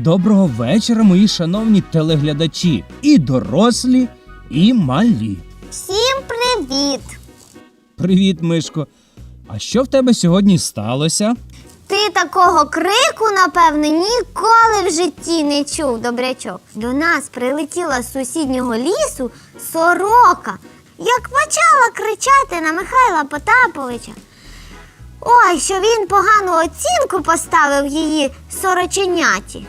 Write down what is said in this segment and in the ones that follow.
Доброго вечора, мої шановні телеглядачі, і дорослі, і малі. Всім привіт! Привіт, Мишко. А що в тебе сьогодні сталося? Ти такого крику, напевно, ніколи в житті не чув, добрячок. До нас прилетіла з сусіднього лісу сорока, як почала кричати на Михайла Потаповича. Ой, що він погану оцінку поставив її сороченяті.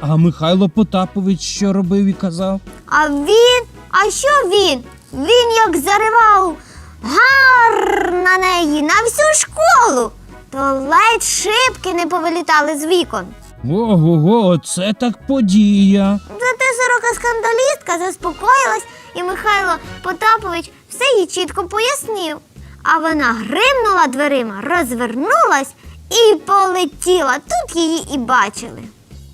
А Михайло Потапович що робив і казав? А він, а що він? Він як заривав гар на неї на всю школу, то ледь шибки не повилітали з вікон. Ого, це так подія. Зате сорока скандалістка заспокоїлась, і Михайло Потапович все їй чітко пояснив. А вона гримнула дверима, розвернулась і полетіла. Тут її і бачили.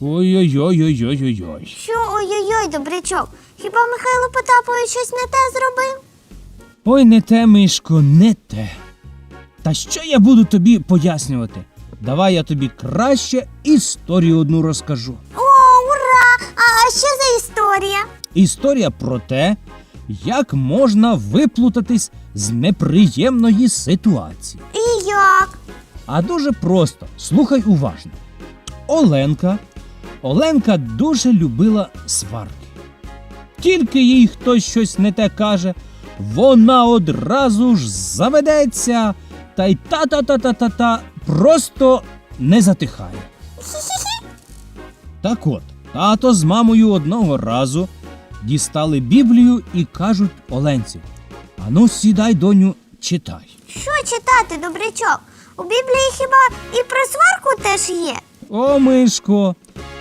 Ой-ой-ой-ой-ой-ой. Що ой-ой-ой, добрячок, хіба Михайло Потапович щось не те зробив? Ой, не те, Мишко, не те. Та що я буду тобі пояснювати? Давай я тобі краще історію одну розкажу. О, ура! А що за історія? Історія про те, як можна виплутатись з неприємної ситуації. І як? А дуже просто, слухай уважно. Оленка. Оленка дуже любила сварки. Тільки їй хтось щось не те каже, вона одразу ж заведеться та й та-та-та-та-та-та просто не затихає. Так от, тато з мамою одного разу дістали Біблію і кажуть Оленці: Ану, сідай, доню, читай. Що читати, добрячок? У Біблії хіба і про сварку теж є? О, Мишко,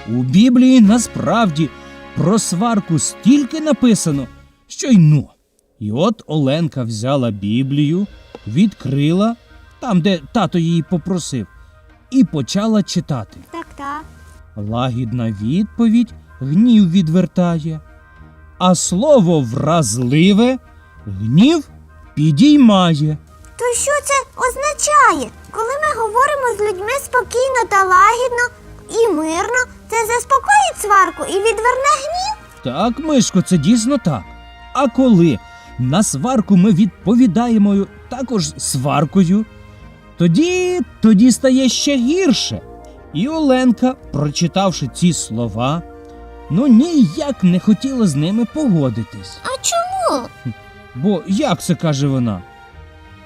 у Біблії насправді про сварку стільки написано, що й ну. І от Оленка взяла Біблію, відкрила там, де тато її попросив, і почала читати. Так, так. Лагідна відповідь гнів відвертає, а слово вразливе гнів підіймає. То що це означає? Коли ми говоримо з людьми спокійно та лагідно і мирно, це заспокоїть сварку і відверне гнів? Так, Мишко, це дійсно так. А коли на сварку ми відповідаємо також сваркою, тоді, тоді стає ще гірше. І Оленка, прочитавши ці слова, ну ніяк не хотіла з ними погодитись. А чому? Бо як це каже вона?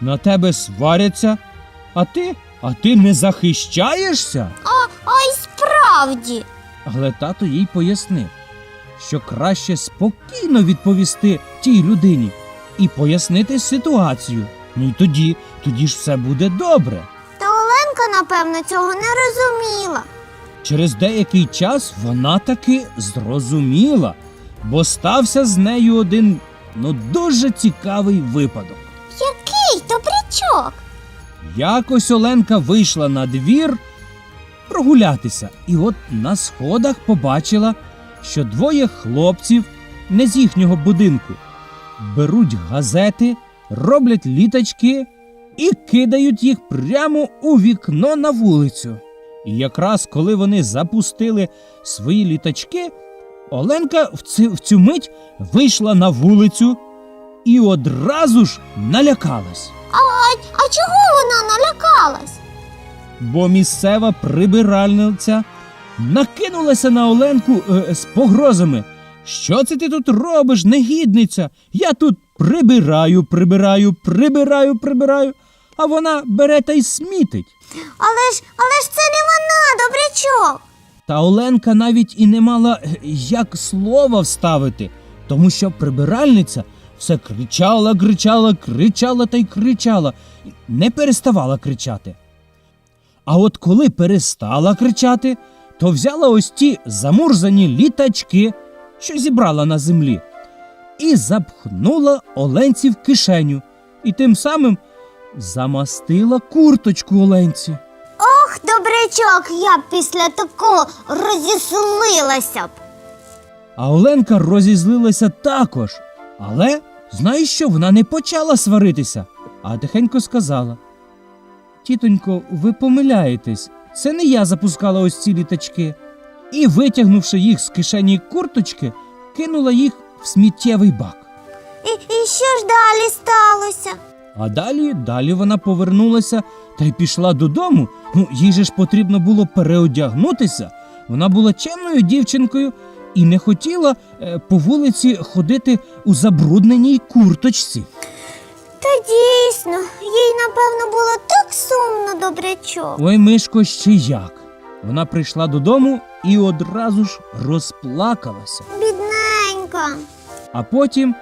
На тебе сваряться, а ти, а ти не захищаєшся? А, а й справді. Але тато їй пояснив, що краще спокійно відповісти тій людині і пояснити ситуацію. Ну й тоді, тоді ж все буде добре. Та Оленка, напевно, цього не розуміла. Через деякий час вона таки зрозуміла, бо стався з нею один ну дуже цікавий випадок. Який добрячок? Якось Оленка вийшла на двір прогулятися, і от на сходах побачила, що двоє хлопців не з їхнього будинку беруть газети, роблять літачки і кидають їх прямо у вікно на вулицю. І якраз коли вони запустили свої літачки, Оленка в цю, в цю мить вийшла на вулицю і одразу ж налякалась. А, а, чого вона налякалась? Бо місцева прибиральниця накинулася на Оленку е, з погрозами. Що це ти тут робиш, негідниця? Я тут прибираю, прибираю, прибираю, прибираю, а вона бере та й смітить. Але ж, але ж це не вона, добрячок. Та Оленка навіть і не мала е, як слова вставити, тому що прибиральниця все кричала, кричала, кричала та й кричала, не переставала кричати. А от коли перестала кричати, то взяла ось ті замурзані літачки, що зібрала на землі, і запхнула Оленці в кишеню, і тим самим замастила курточку Оленці. Ох, добрячок, я б після такого розіслилася б. А Оленка розізлилася також. Але знаєш що, вона не почала сваритися, а тихенько сказала: Тітонько, ви помиляєтесь, це не я запускала ось ці літачки. і, витягнувши їх з кишені курточки, кинула їх в сміттєвий бак. І, і що ж далі сталося? А далі, далі вона повернулася та й пішла додому. Ну, їй же ж потрібно було переодягнутися. Вона була чемною дівчинкою і не хотіла е, по вулиці ходити у забрудненій курточці. Та дійсно, їй напевно було так сумно, добрячок. Ой, Мишко, ще як. Вона прийшла додому і одразу ж розплакалася. Бідненька. А потім,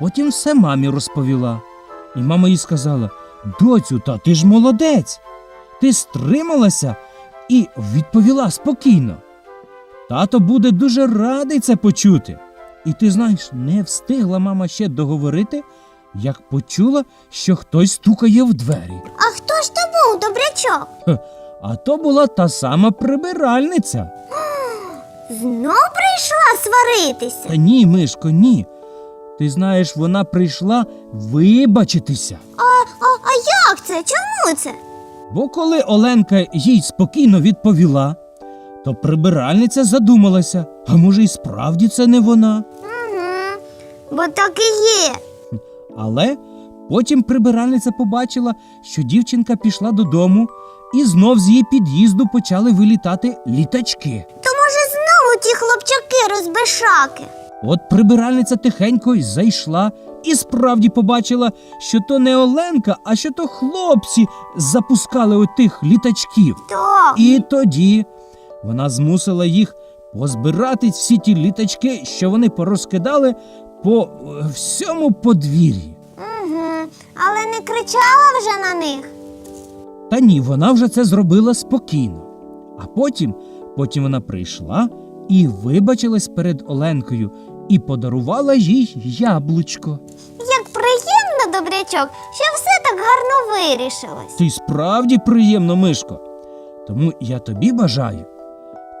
потім все мамі розповіла. І мама їй сказала: Доцю, та ти ж молодець. Ти стрималася і відповіла спокійно. Тато буде дуже радий це почути. І ти знаєш, не встигла мама ще договорити, як почула, що хтось стукає в двері. А хто ж то був, добрячок? А то була та сама прибиральниця. Знов прийшла сваритися. Та ні, Мишко, ні. Ти знаєш, вона прийшла вибачитися. А, а, а як це? Чому це? Бо коли Оленка їй спокійно відповіла, то прибиральниця задумалася, а може, і справді це не вона. Угу. Бо так і є. Але потім прибиральниця побачила, що дівчинка пішла додому, і знов з її під'їзду почали вилітати літачки. То може знову ті хлопчаки розбешаки. От прибиральниця тихенько й зайшла і справді побачила, що то не Оленка, а що то хлопці запускали отих літачків. То. І тоді вона змусила їх позбирати всі ті літачки, що вони порозкидали по е, всьому подвір'ї. Угу. Але не кричала вже на них. Та ні, вона вже це зробила спокійно. А потім, потім вона прийшла і вибачилась перед Оленкою і подарувала їй яблучко. Як приємно, добрячок, що все так гарно вирішилось. Ти справді приємно, Мишко. Тому я тобі бажаю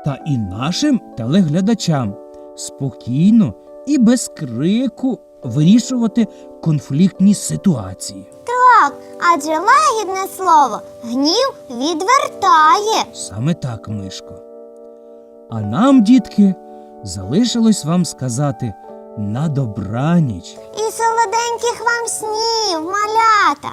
та і нашим телеглядачам спокійно і без крику вирішувати конфліктні ситуації. Так, адже лагідне слово гнів відвертає. Саме так, Мишко. А нам, дітки, залишилось вам сказати на добраніч. І солоденьких вам снів, малята.